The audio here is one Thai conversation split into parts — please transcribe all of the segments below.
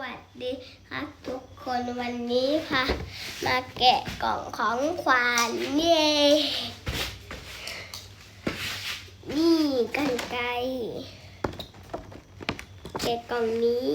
วัสดีครับ ทุกคนวันนี้ค่ะ มาแกะกล่องของขวัญเย่นี่กันไกลแกะกล่องนี้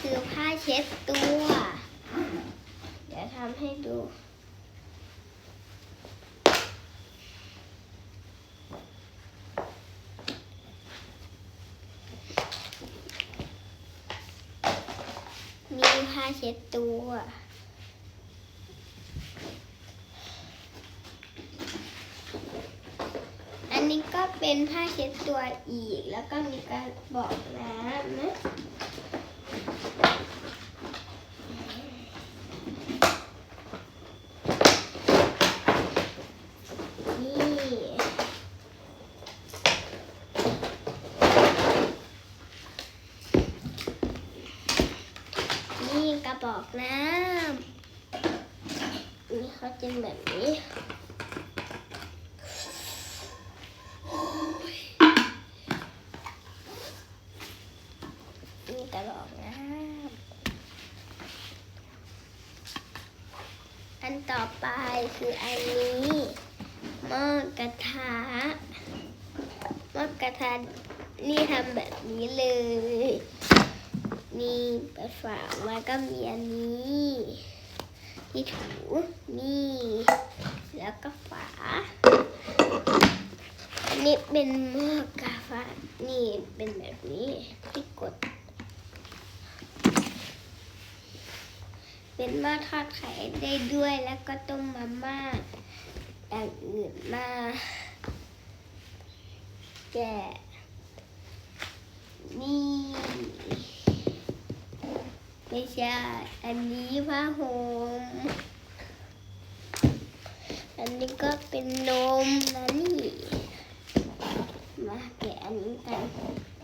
คือผ้าเช็ดตัว เดี๋ยวทำให้ดูมีผ้าเช็ดตัวอันนี้ก็เป็นผ้าเช็ดตัวอีก แล้วก็มีกระบอกน้ำนะ นี่นี่ กระบอกน้ำนี่เขาจะแบบนี้นี่กระบอกน้ำอันต่อไปคืออันนี้หม้อกระทะหม้อกระทะนี่ทำแบบนี้เลย นี่เปิดฝามาก็มีอันนี้ที่ถูนี่ แล้วก็ฝาอันนี้เป็นหม้อกาฟานี่เป็นแบบนี้ที่กด เป็นหม้อทอดไข่ได้ด้วยแล้วก็ต้มมาม่าอย่างอื่นมาแกะนี่ ไม่ใช่ อันนี้ผ้าห่มอันนี้ก็เป็นนมนะนี่ มาแกะอันนี้กัน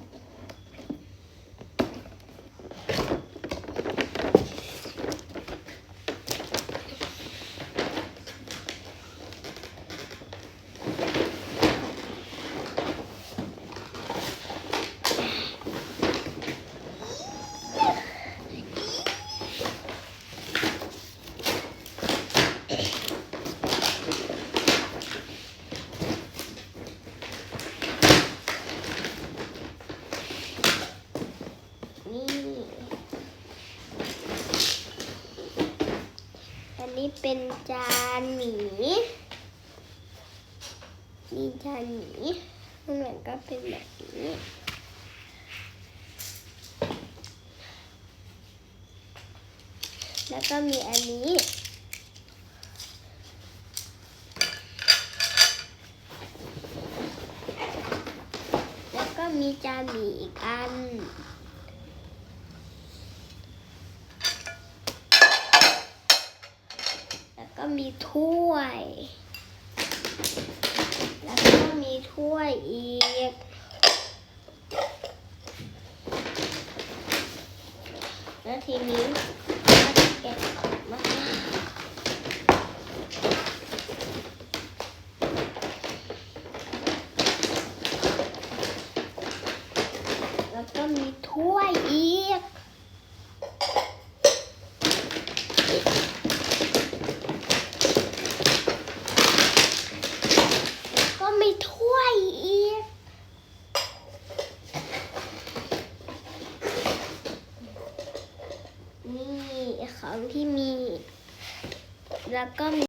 นี่ อันนี้ เป็นจานหมีนี่จานหมีข้างหลังก็เป็นแบบนี้แล้วก็มีอันนี้ แล้วก็มีจานหมีอีกอัน ก็มีถ้วย แล้วก็มีถ้วยอีก แล้วทีนี้ก็เก็บมาแล้วก็มีถ้วยอีก ที่มี แล้วก็มี